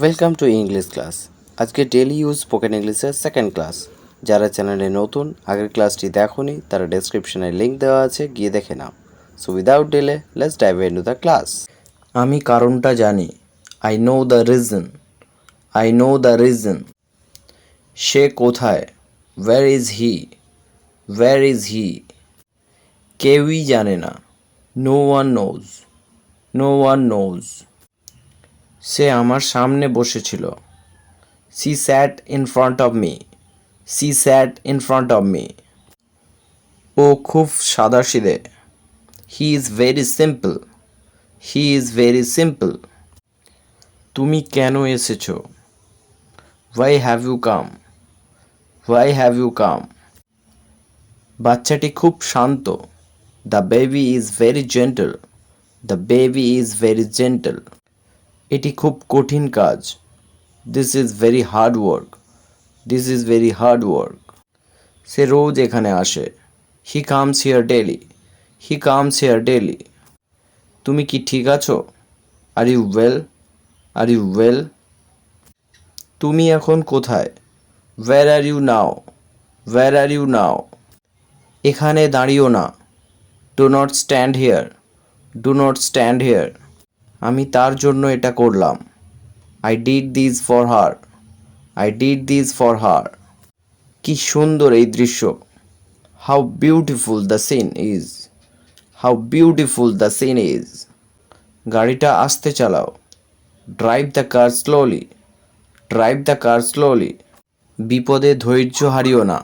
Welcome to English class আজকে daily use spoken ইংলিশের second class যারা চ্যানেলে নতুন, আগের ক্লাসটি দেখোনি, তারা ডেসক্রিপশনে লিঙ্ক দেওয়া আছে, গিয়ে দেখে নাও। So without delay let's dive into the class আমি কারণটা জানি। I know the reason I know the reason সে কোথায়? Where is he where is he কেউই জানে না। No one knows no one knows সে আমার সামনে বসেছিল। She sat in front of me she sat in front of me ও খুব সাদাসিদে he is very simple he is very simple তুমি কেন এসেছ? Why have you come why have you come বাচ্চাটি খুব শান্ত। The baby is very gentle the baby is very gentle এটি খুব কঠিন কাজ। This is very hard work this is very hard work সে রোজ এখানে আসে। He comes here daily he comes here daily তুমি কি ঠিক আছো? Are you well are you well তুমি এখন কোথায়? Where are you now where are you now এখানে দাঁড়িও না। Do not stand here do not stand here আমি তার জন্য এটা করলাম। I did this for her I did this for her কি সুন্দর এই দৃশ্য। How beautiful the scene is how beautiful the scene is গাড়িটা আস্তে চালাও। Drive the car slowly drive the car slowly বিপদে ধৈর্য হারিও না।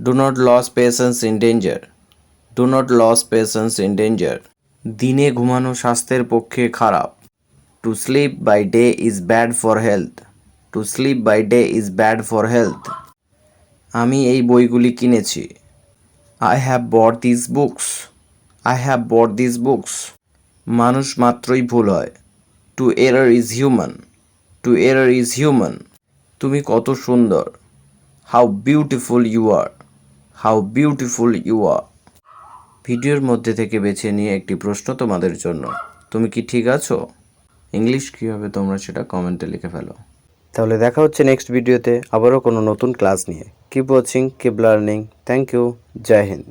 Do not loss patience in danger do not loss patience in danger দিনে ঘুমানো স্বাস্থ্যের পক্ষে খারাপ। To sleep by day is bad for health to sleep by day is bad for health আমি এই বইগুলি কিনেছি। I have bought this books I have bought this books মানুষ মাত্রই ভুল হয়। To error is human to error is human তুমি কত সুন্দর। How beautiful you are how beautiful you are ভিডিওর মধ্যে থেকে বেছে নিয়ে একটি প্রশ্ন তোমাদের জন্য। তুমি কি ঠিক আছো? ইংলিশ কী হবে তোমরা সেটা কমেন্টে লিখে ফেলো। তাহলে দেখা হচ্ছে নেক্সট ভিডিওতে আবারও কোনো নতুন ক্লাস নিয়ে। Keep watching keep learning thank you Joy Hind